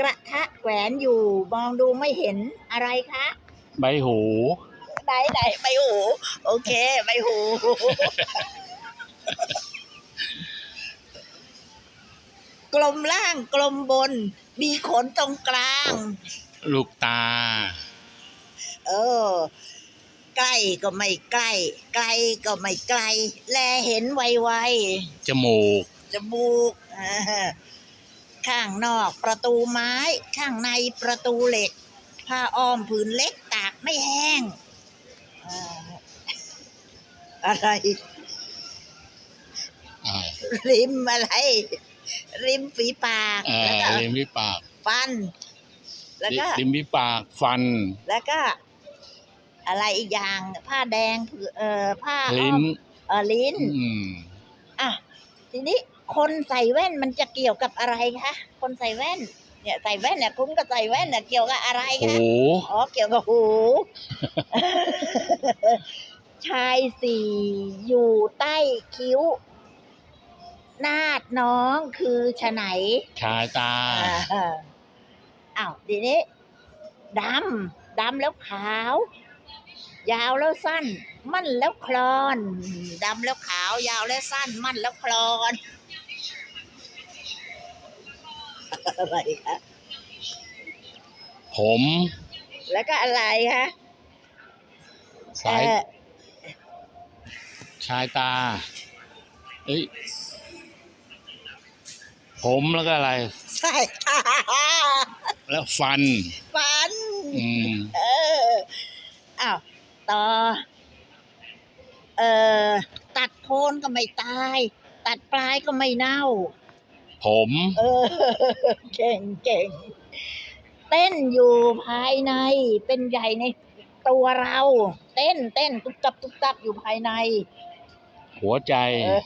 กระทะแขวนอยู่ มองดูไม่เห็นอะไรคะใบหูไหนไหนใบหู โอเคใบหู กลมล่างกลมบน มีขนตรงกลาง ลูกตา เออ ใกล้ก็ไม่ใกล้ ไกลก็ไม่ไกล แลเห็นไวจมูกๆจมูกอ่า ข้างนอกประตูไม้ ข้างในประตูเหล็ก ผ้าอ้อมผืนเล็กตากไม่แห้งอ่าอะไร อ่าริมอะไร ริมฝีปากเอ่แล้วอก็ริมฝีปากฟัน แล้วก็ ริมฝีปากฟัน แล้วก็ อะไรอีกอย่าง ผ้าแดงผือเอ่อผ้าอ้ลิ้อนมเออลิ้น อืม อะ ทีนี้ คนใส่แว่นมันจะเกี่ยวกับอะไรคะคนใส่แว่น เนี่ยใส่แว่นเนี่ยคุณก็ใส่แว่นเนี่ยเกี่ยวกับอะไรหูคะอ๋อเกี่ยวกับหู ชายสี่อยู่ใต้คิ้ว นาดน้องคือฉะไหนชายตาอ่าอ้าวทีนี้ดำดำแล้วขาว ยาวแล้วสั้น มั่นแล้วคลอนดำแล้วขาวยาวแล้วสั้น มั่นแล้วคลอนอะไรคะผม แล้วก็อะไรคะสาย เอ่อชายตา เอ้ย ผมแล้วก็อะไรสายตาแล้วฟัน ฟัน อืม เอออ้าว ต่อ เอ่อ ตัดโคนก็ไม่ตาย ตัดปลายก็ไม่เน่า ผม เออ เก่งเก่งเต้นอยู่ภายใน เป็นใหญ่ในตัวเรา เต้นเต้นตุ๊บตับตุ๊บตับอยู่ภายใน หัวใจ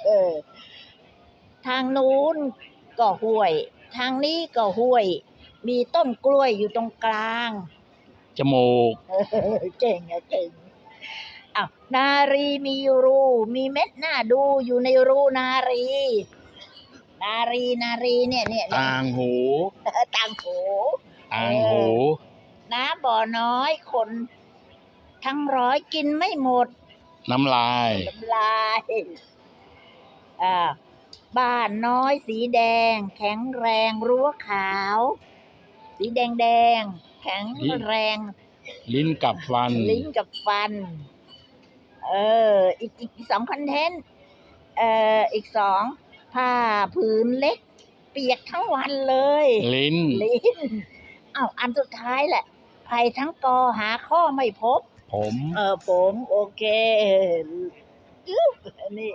เออทางนู้นก็ห้วย ทางนี้ก็ห้วย มีต้นกล้วยอยู่ตรงกลาง จมูก เออเก่งอะเก่ง อ้าวนารีมีรู มีเม็ดหน้าดูอยู่ในรูนารี นารีนารีเนี่ยเนี่ยเนี่ยต่างหู ต่างหู ต่างหู น้ำบ่อน้อยคน ทั้งร้อยกินไม่หมด น้ำลาย น้ำลายอ่าบ้านน้อยสีแดง แข็งแรงรั้วขาว สีแดงแดง แข็งแรง ลิ้นกับฟัน ลิ้นกับฟัน เออ อีกอีกสองคอนเทนต์ เอ่อ อีกสองผ้าผืนเล็ก เปียกทั้งวันเลย ลิ้น ลิ้นอ้าวอันสุดท้ายแหละภัยทั้งกอหาข้อไม่พบ ผม เออผม โอเคอึ๊บนี่